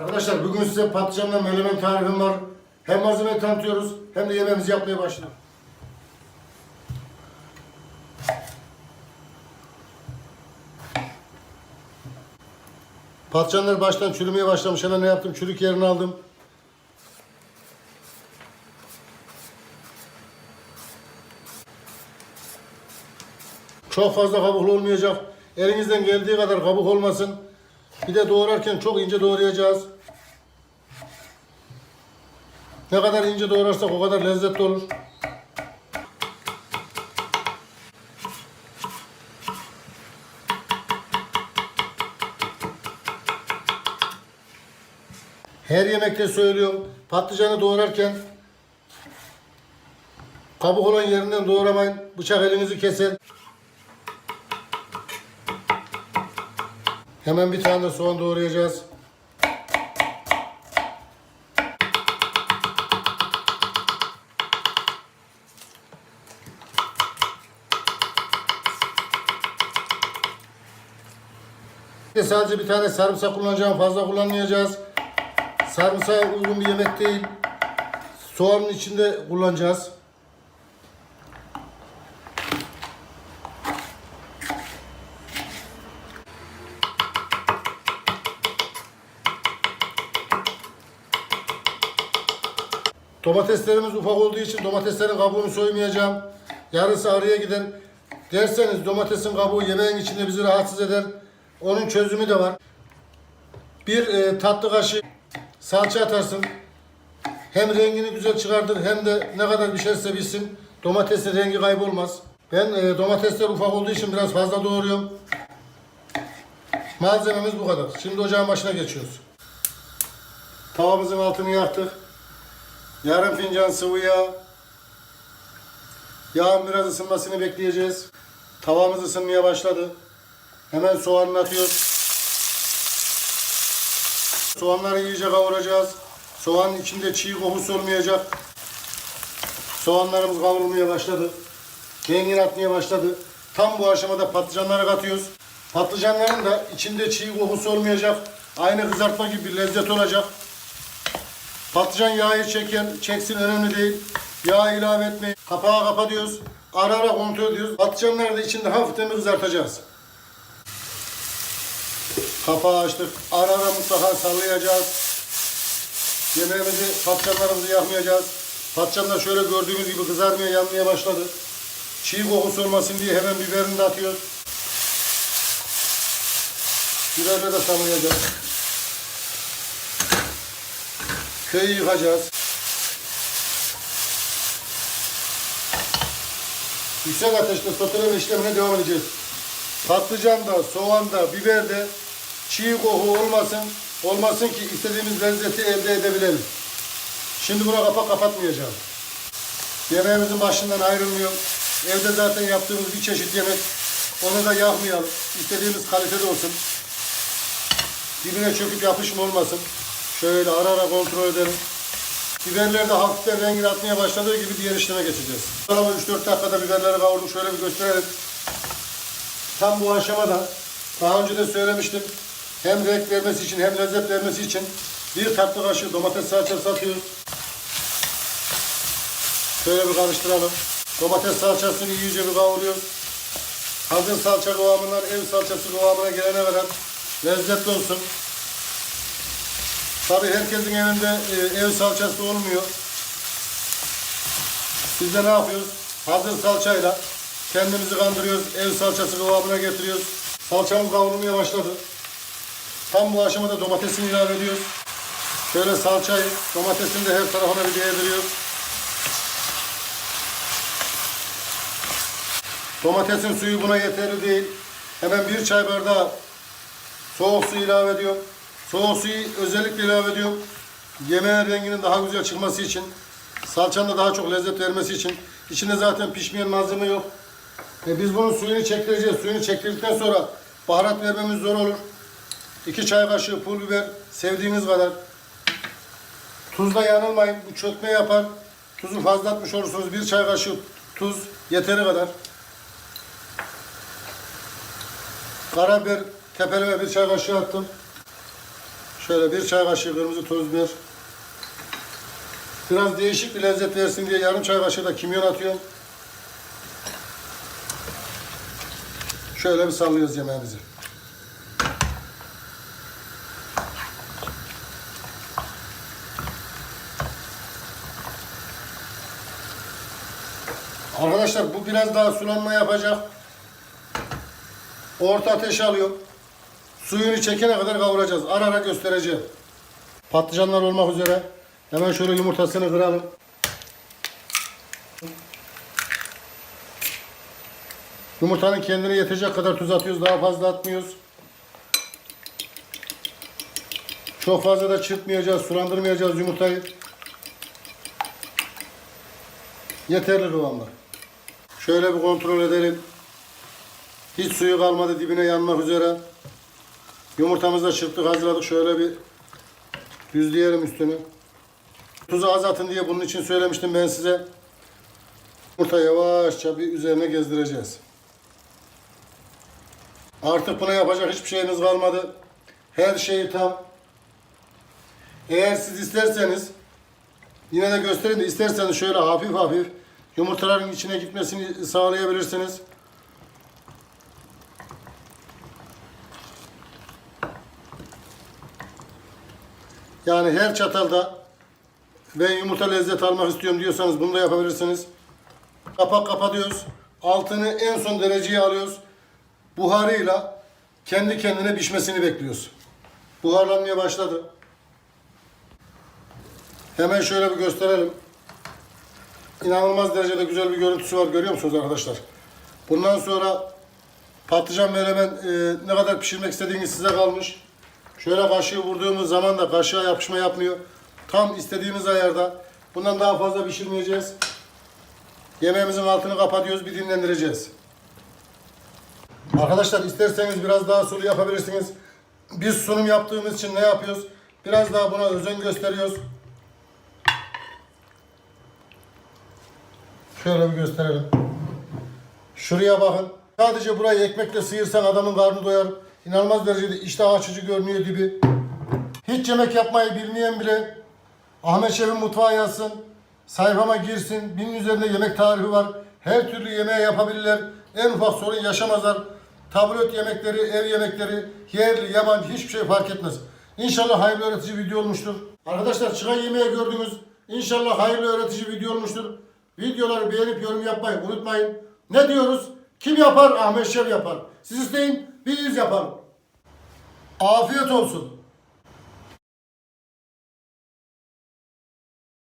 Arkadaşlar bugün size patlıcanla menemen tarifim var. Hem malzemeyi tanıtıyoruz hem de yemeğimizi yapmaya başlıyoruz. Patlıcanlar baştan çürümeye başlamış. Hemen ne yaptım? Çürük yerini aldım. Çok fazla kabuklu olmayacak. Elinizden geldiği kadar kabuk olmasın. Bir de doğrarken çok ince doğrayacağız. Ne kadar ince doğrarsak o kadar lezzetli olur. Her yemekte söylüyorum. Patlıcanı doğrarken kabuk olan yerinden doğramayın. Bıçak elinizi keser. Hemen bir tane de soğan doğrayacağız. Sadece bir tane sarımsak kullanacağım. Fazla kullanmayacağız. Sarımsağa uygun bir yemek değil. Soğanın içinde kullanacağız. Domateslerimiz ufak olduğu için domateslerin kabuğunu soymayacağım. Yarısı araya gider. Derseniz domatesin kabuğu yemeğin içinde bizi rahatsız eder. Onun çözümü de var. Bir e, tatlı kaşığı salça atarsın. Hem rengini güzel çıkartır hem de ne kadar pişerse bilsin domatesin rengi kaybolmaz. Ben e, domatesler ufak olduğu için biraz fazla doğruyorum. Malzememiz bu kadar. Şimdi ocağın başına geçiyoruz. Tavamızın altını yaktık. Yarım fincan sıvı yağ. Yağın biraz ısınmasını bekleyeceğiz. Tavamız ısınmaya başladı. Hemen soğanını atıyoruz. Soğanları iyice kavuracağız. Soğanın içinde çiğ kokusu olmayacak. Soğanlarımız kavrulmaya başladı. Rengin atmaya başladı. Tam bu aşamada patlıcanları katıyoruz. Patlıcanların da içinde çiğ kokusu olmayacak. Aynı kızartma gibi bir lezzet olacak. Patlıcan yağı çeken, çeksin önemli değil. Yağ ilave etmeyin. Kapağı kapatıyoruz. Ara ara kontrol ediyoruz. Patlıcanları da içinde hafiften kızartacağız. Kapağı açtık. Ara ara mutlaka sallayacağız. Yemeğimizi, patlıcanlarımızı yakmayacağız. Patlıcanlar şöyle gördüğünüz gibi kızarmaya, yanmaya başladı. Çiğ kokusu olmasın diye hemen biberini de atıyoruz. Biberle de sallayacağız. Köyü yıkacağız. Yüksek ateşte soteleme işlemine devam edeceğiz. Patlıcan da, soğan da, biber de çiğ koku olmasın. Olmasın ki istediğimiz lezzeti elde edebilelim. Şimdi buna kapak kapatmayacağım. Yemeğimizin başından ayrılmıyor. Evde zaten yaptığımız bir çeşit yemek. Onu da yakmayalım. İstediğimiz kalitede olsun. Dibine çöküp yapışma olmasın. Şöyle ara ara kontrol edelim. Biberler de hafiften rengini atmaya başladığı gibi diğer işleme geçeceğiz. Sonra 3-4 dakikada biberleri kavurdum. Şöyle bir gösterelim. Tam bu aşamada daha önce de söylemiştim. Hem renk vermesi için hem lezzet vermesi için bir tatlı kaşığı domates salçası atıyoruz. Şöyle bir karıştıralım. Domates salçasını iyice bir kavuruyoruz. Hazır salça kıvamından ev salçası kıvamına gelene kadar lezzetli olsun. Tabii herkesin evinde e, ev salçası olmuyor. Biz de ne yapıyoruz? Hazır salçayla kendimizi kandırıyoruz. Ev salçası kıvamına getiriyoruz. Salçamız kavrulmaya başladı. Tam bu aşamada domatesini ilave ediyoruz. Şöyle salçayı domatesin de her tarafına bir değdiriyoruz. Domatesin suyu buna yeterli değil. Hemen bir çay bardağı soğuk su ilave ediyorum. Soğuk suyu özellikle ilave ediyorum. Yemeğin renginin daha güzel çıkması için, salçanın da daha çok lezzet vermesi için. İçinde zaten pişmeyen malzeme yok. E biz bunun suyunu çektireceğiz. Suyunu çektirdikten sonra baharat vermemiz zor olur. 2 çay kaşığı pul biber, sevdiğiniz kadar. Tuzla yanılmayın, bu çökme yapar. Tuzu fazla atmış olursunuz. Bir çay kaşığı tuz yeteri kadar. Karabiber tepeleme bir çay kaşığı attım. Şöyle bir çay kaşığı kırmızı toz biber. Biraz değişik bir lezzet versin diye yarım çay kaşığı da kimyon atıyorum. Şöyle bir sallıyoruz yemeğimizi. Arkadaşlar bu biraz daha sulanma yapacak. Orta ateş alıyorum. Suyunu çekene kadar kavuracağız. Ara ara göstereceğim. Patlıcanlar olmak üzere. Hemen şöyle yumurtasını kıralım. Yumurtanın kendine yetecek kadar tuz atıyoruz. Daha fazla atmıyoruz. Çok fazla da çırpmayacağız, sulandırmayacağız yumurtayı. Yeterli kıvamda. Şöyle bir kontrol edelim. Hiç suyu kalmadı dibine yanmak üzere. Yumurtamızı da çırptık hazırladık. Şöyle bir düzleyelim üstünü. Tuzu az atın diye bunun için söylemiştim ben size. Yumurta yavaşça bir üzerine gezdireceğiz. Artık buna yapacak hiçbir şeyimiz kalmadı. Her şeyi tam. Eğer siz isterseniz yine de göstereyim de isterseniz şöyle hafif hafif yumurtaların içine gitmesini sağlayabilirsiniz. Yani her çatalda ben yumurta lezzet almak istiyorum diyorsanız bunu da yapabilirsiniz. Kapak kapatıyoruz. Altını en son dereceye alıyoruz. Buharıyla kendi kendine pişmesini bekliyoruz. Buharlanmaya başladı. Hemen şöyle bir gösterelim. İnanılmaz derecede güzel bir görüntüsü var. Görüyor musunuz arkadaşlar? Bundan sonra patlıcan menemen e, ne kadar pişirmek istediğiniz size kalmış. Şöyle kaşığı vurduğumuz zaman da kaşığa yapışma yapmıyor. Tam istediğimiz ayarda. Bundan daha fazla pişirmeyeceğiz. Yemeğimizin altını kapatıyoruz. Bir dinlendireceğiz. Arkadaşlar isterseniz biraz daha sulu yapabilirsiniz. Biz sunum yaptığımız için ne yapıyoruz? Biraz daha buna özen gösteriyoruz. Şöyle bir gösterelim. Şuraya bakın. Sadece burayı ekmekle sıyırsan adamın karnı doyar. İnanılmaz derecede iştah açıcı görünüyor dibi. Hiç yemek yapmayı bilmeyen bile Ahmet Şef'in mutfağı yazsın. Sayfama girsin. Binin üzerinde yemek tarifi var. Her türlü yemeği yapabilirler. En ufak sorun yaşamazlar. Tablet yemekleri, ev yemekleri, yerli, yabancı hiçbir şey fark etmez. İnşallah hayırlı öğretici video olmuştur. Arkadaşlar çıkan yemeği gördünüz. İnşallah hayırlı öğretici video olmuştur. Videoları beğenip yorum yapmayı unutmayın. Ne diyoruz? Kim yapar? Ahmet Şef yapar. Siz isteyin, biz yapalım. Afiyet olsun.